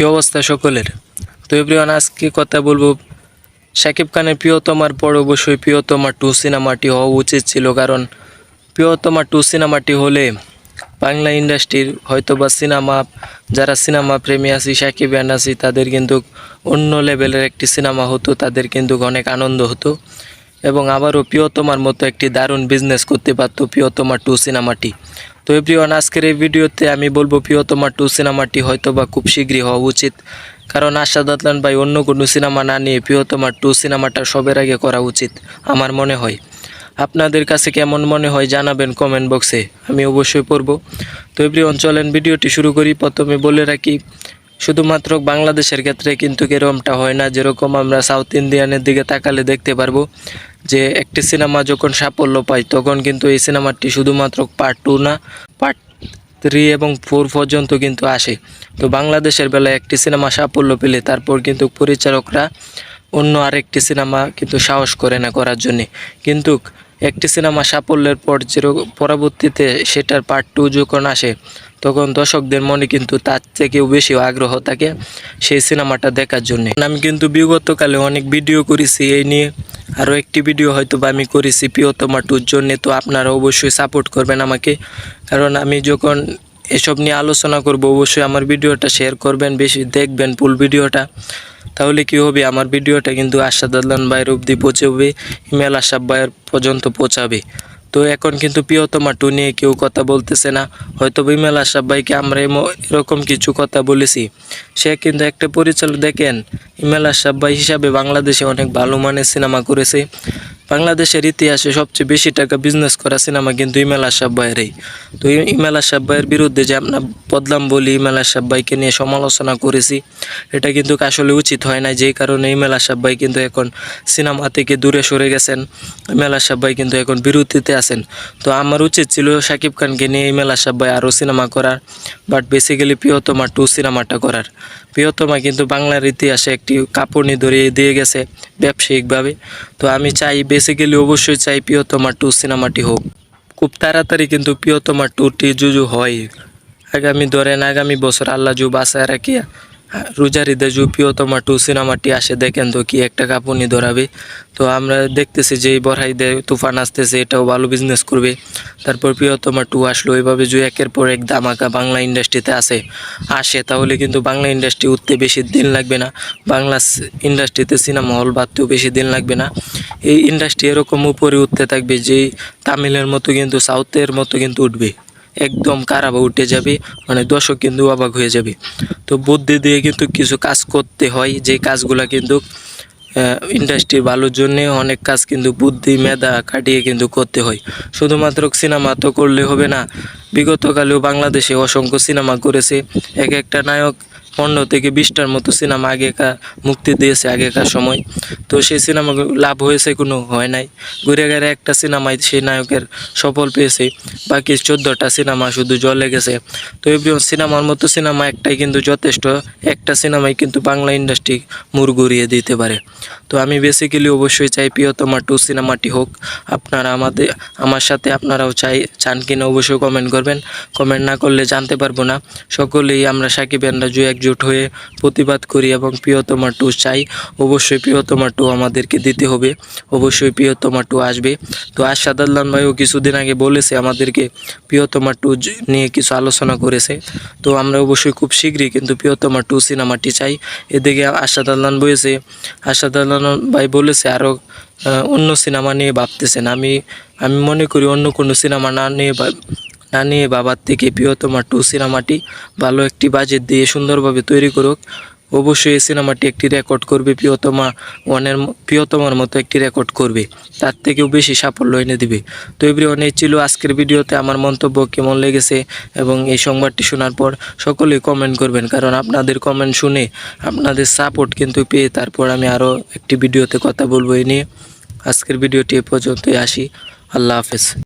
কী অবস্থা সকলের? তো এভরিওয়ান আজকে কথা বলব শাকিব খানের প্রিয়তমার পর অবশ্যই প্রিয়তমা টু সিনেমাটি হওয়া উচিত ছিল, কারণ প্রিয়তমা টু সিনেমাটি হলে বাংলা ইন্ডাস্ট্রির হয়তো বা সিনেমা, যারা সিনেমা প্রেমী আছি, সাকিব ইয়ান আছি, তাদের কিন্তু অন্য লেভেলের একটি সিনেমা হতো, তাদের কিন্তু অনেক আনন্দ হতো। এবং আবারও প্রিয়তমার মতো একটি দারুণ বিজনেস করতে পারতো প্রিয়তমা টু সিনেমাটি। তো এভরিওয়ান আজকের এই ভিডিওতে আমি বলব প্রিয়তমা টু সিনেমাটি হয়তো বা খুব শীঘ্রই হওয়া উচিত। কারণ আশাদ আদনান ভাই অন্য কোনো সিনেমা না নিয়ে প্রিয়তমা টু সিনেমাটা সবের আগে করা উচিত, আমার মনে হয়। আপনাদের কাছে কেমন মনে হয় জানাবেন কমেন্ট বক্সে আমি অবশ্যই পড়ব। তো এভরিওয়ান চলেন ভিডিওটি শুরু করি। প্রথমে বলে রাখি, শুধুমাত্র বাংলাদেশের ক্ষেত্রে কিন্তু এরকমটা হয় না, যেরকম আমরা সাউথ ইন্ডিয়ানের দিকে তাকালে দেখতে পারব। যে একটি সিনেমা যখন সাফল্য পায়, তখন কিন্তু এই সিনেমাটি শুধুমাত্র পার্ট টু না পার্ট থ্রি এবং ফোর পর্যন্ত কিন্তু আসে। তো বাংলাদেশের বেলায় একটি সিনেমা সাফল্য পেলে তারপর কিন্তু পরিচালকরা অন্য আরেকটি সিনেমা কিন্তু সাহস করে না করার জন্যে। কিন্তু একটি সিনেমা সাফল্যের পর যেরকম পরবর্তীতে সেটার পার্ট টু যখন আসে, তখন দর্শকদের মনে কিন্তু তার থেকেও বেশি আগ্রহ থাকে সেই সিনেমাটা দেখার জন্য। আমি কিন্তু বিগতকালে অনেক ভিডিও করেছি, এই নিয়ে আরও একটি ভিডিও হয়তো বা আমি করেছি প্রিয়তমা টুর জন্যে তো আপনারা অবশ্যই সাপোর্ট করবেন আমাকে। কারণ আমি যখন এসব নিয়ে আলোচনা করব, অবশ্যই আমার ভিডিওটা শেয়ার করবেন, বেশি দেখবেন ফুল ভিডিওটা তাহলে কি হবে, আমার ভিডিওটা কিন্তু আশাদ আদলান ভাইয়ের অবধি পৌঁছবে হিমেল আশাব ভাইয়ের পর্যন্ত পৌঁছাবে। তো এখন কিন্তু প্রিয়তমা টু নিয়ে কেউ কথা বলতেছে না। হয়তো বিমেলা আশাব ভাইকে আমরা এরকম কিছু কথা বলেছি। সে কিন্তু একটা পরিচালক দেখেন ইমেল আশাব ভাই হিসাবে বাংলাদেশে অনেক ভালো মানের সিনেমা করেছে। বাংলাদেশের ইতিহাসে সবচেয়ে বেশি টাকা বিজনেস করা সিনেমা কিন্তু ইমেল আশাব ভাইয়েরই। তো ইমেল আশাব ভাইয়ের বিরুদ্ধে যে আমরা বদলাম বলি ইমেল আশাব ভাইকে নিয়ে সমালোচনা করেছি, এটা কিন্তু আসলে উচিত হয় না যেই কারণে ইমেল আশাব ভাই কিন্তু এখন সিনেমা থেকে দূরে সরে গেছেন। ইমেল আশাব ভাই কিন্তু এখন বিরতিতে আছেন। তো আমার উচিত ছিল শাকিব খানকে নিয়ে ইমেল আশাব ভাই আরও সিনেমা করার বাট বেসিক্যালি প্রিয়তমা টু সিনেমাটা করার। প্রিয়তমা কিন্তু বাংলার ইতিহাসে একটি কাপড়নি ধরিয়ে দিয়ে গেছে ব্যবসায়িকভাবে। তো আমি চাই বেসিক্যালি অবশ্যই চাই প্রিয়তমা টু সিনেমাটি হোক। খুব তাড়াতাড়ি কিন্তু প্রিয়তমা টুটি জুজু হয়। আগামী ধরেন আগামী বছর আল্লাহ জু বাসায় রাখি রোজারিদে জু প্রিয়তমা টু সিনেমাটি আসে, দেখেন তো কি একটা কাপুনি ধরাবে। তো আমরা দেখতেছি যে এই বড়াইদে তুফান আসতেছে, এটাও ভালো বিজনেস করবে। তারপর প্রিয়তমা টু আসলো এইভাবে যে একের পর এক দামাকা বাংলা ইন্ডাস্ট্রিতে আসে। আসে, তাহলে কিন্তু বাংলা ইন্ডাস্ট্রি উঠতে বেশি দিন লাগবে না। বাংলা ইন্ডাস্ট্রিতে সিনেমা হল বাঁধতেও বেশি দিন লাগবে না। এই ইন্ডাস্ট্রি এরকম উপরে উঠতে থাকবে যে তামিলের মতো কিন্তু সাউথের মতো কিন্তু উঠবে। একদম কারাবা উঠে যাবে মানে দর্শক কিন্তু অবাক হয়ে যাবে। তো বুদ্ধি দিয়ে কিন্তু কিছু কাজ করতে হয়, যে কাজগুলো কিন্তু ইন্ডাস্ট্রির ভালোর জন্যে অনেক কাজ কিন্তু বুদ্ধি, মেধা কাটিয়ে কিন্তু করতে হয়। শুধুমাত্র সিনেমা তো করলে হবে না। বিগতকালেও বাংলাদেশে অসংখ্য সিনেমা করেছে। এক একটা নায়ক পনেরো থেকে বিশটার মতো সিনেমা আগেকার মুক্তি দিয়েছে আগেকার সময়। তো সেই সিনেমা লাভ হয়েছে, কোনো হয় নাই। ঘুরে গেলে একটা সিনেমায় সেই নায়কের সফল পেয়েছে। বাকি চোদ্দোটা সিনেমা শুধু জলে গেছে। তো এভরিওয়ান সিনেমার মতো সিনেমা একটাই কিন্তু যথেষ্ট। একটা সিনেমাই কিন্তু বাংলা ইন্ডাস্ট্রি মুর ঘুরিয়ে দিতে পারে। তো আমি বেসিক্যালি অবশ্যই চাই প্রিয়তমা টু সিনেমাটি হোক। আপনারা আমাদের, আমার সাথে আপনারাও চাই, চান কিনা অবশ্যই কমেন্ট করবেন। কমেন্ট না করলে জানতে পারব না। সকলেই আমরা সাকিব জু একজোট হয়ে প্রতিবাদ করি এবং প্রিয়তমা টু চাই, অবশ্যই প্রিয়তমা টু আমাদেরকে দিতে হবে, অবশ্যই প্রিয়তমা টু আসবে। তো আশাদ আল্লান ভাইও কিছুদিন আগে বলেছে আমাদেরকে প্রিয়তমা টু নিয়ে কিছু আলোচনা করেছে। তো আমরা অবশ্যই খুব শীঘ্রই কিন্তু প্রিয়তমা টু সিনেমাটি চাই। এদিকে আশাদ আল্লান বলেছে আশাদ আল্লান ভাই বলেছে আরও অন্য সিনেমা নিয়ে ভাবতেছেন। আমি আমি মনে করি অন্য কোনো সিনেমা না নিয়ে না নিয়ে বাবার থেকে প্রিয়তমা টু সিনেমাটি ভালো একটি বাজেট দিয়ে সুন্দরভাবে তৈরি করুক। অবশ্যই এই সিনেমাটি একটি রেকর্ড করবে, প্রিয়তমা ওয়ানের প্রিয়তমার মতো একটি রেকর্ড করবে। তার থেকেও বেশি সাফল্য এনে দিবে। তো এভরিওয়ান এই ছিল আজকের ভিডিওতে আমার মন্তব্য, কেমন লেগেছে এবং এই সংবাদটি শোনার পর সকলেই কমেন্ট করবেন। কারণ আপনাদের কমেন্ট শুনে আপনাদের সাপোর্ট কিন্তু পেয়ে তারপর আমি আরও একটি ভিডিওতে কথা বলব এই নিয়ে। আজকের ভিডিওটি এ পর্যন্তই আসি। আল্লাহ হাফেজ।